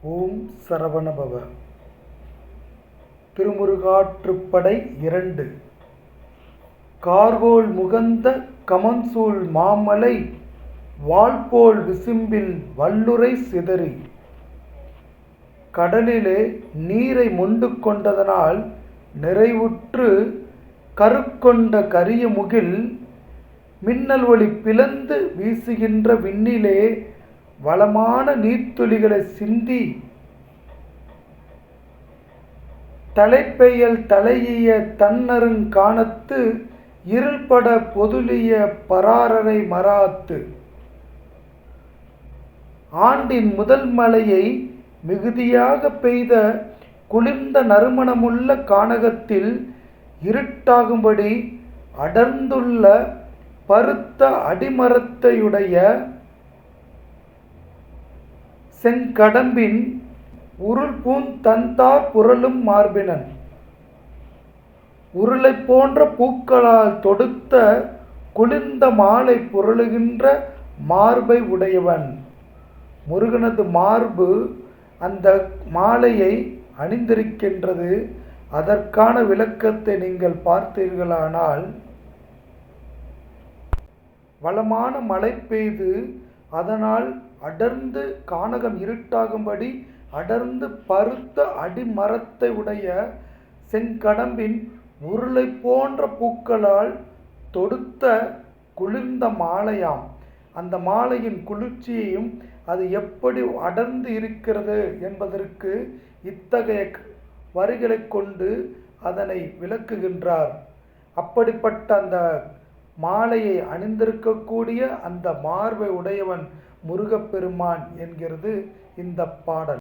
ஓம் சரவணபவ. திருமுருகாற்றுப்படை இரண்டு. கார்கோள் முகந்த கமன்சூல் மாமலை வாள்போல் விசும்பில் வல்லுறை சிதறி. கடலிலே நீரை மொண்டு கொண்டதனால் நிறைவுற்று கருக்கொண்ட கரிய முகில் மின்னல் ஒளி பிளந்து வீசுகின்ற விண்ணிலே வளமான நீர்த்துளிகளை சிந்தி தலைப்பெயல் தலையிய தன்னருங் காணத்து இருள்பட பொதுளிய பராரரை மராத்து. ஆண்டின் முதல் மழையை மிகுதியாக பெய்த குளிர்ந்த நறுமணமுள்ள கானகத்தில் இருட்டாகும்படி அடர்ந்துள்ள பருத்த அடிமரத்தையுடைய செங்கடம்பின் உருள்பூந் தந்தார் புரளும் மார்பினன். உருளை போன்ற பூக்களால் தொடுத்த குளிர்ந்த மாலை புரளுகின்ற மார்பை உடையவன். முருகனது மார்பு அந்த மாலையை அணிந்திருக்கின்றது. அதற்கான விளக்கத்தை நீங்கள் பார்த்தீர்களானால் வளமான மழை பெய்து அதனால் அடர்ந்து கானகம் இருட்டாகும்படி அடர்ந்து பருத்த அடிமரத்தை உடைய செங்கடம்பின் உருளை போன்ற பூக்களால் தொடுத்த குளிர்ந்த மாலையாம். அந்த மாலையின் குளிர்ச்சியையும் அது எப்படி அடர்ந்து இருக்கிறது என்பதற்கு இத்தகைய வரிகளை கொண்டு அதனை விளக்குகின்றார். அப்படிப்பட்ட அந்த மாலையை அணிந்திருக்கக்கூடிய அந்த மார்பை உடையவன் முருகப்பெருமான் என்கிறது இந்த பாடல்.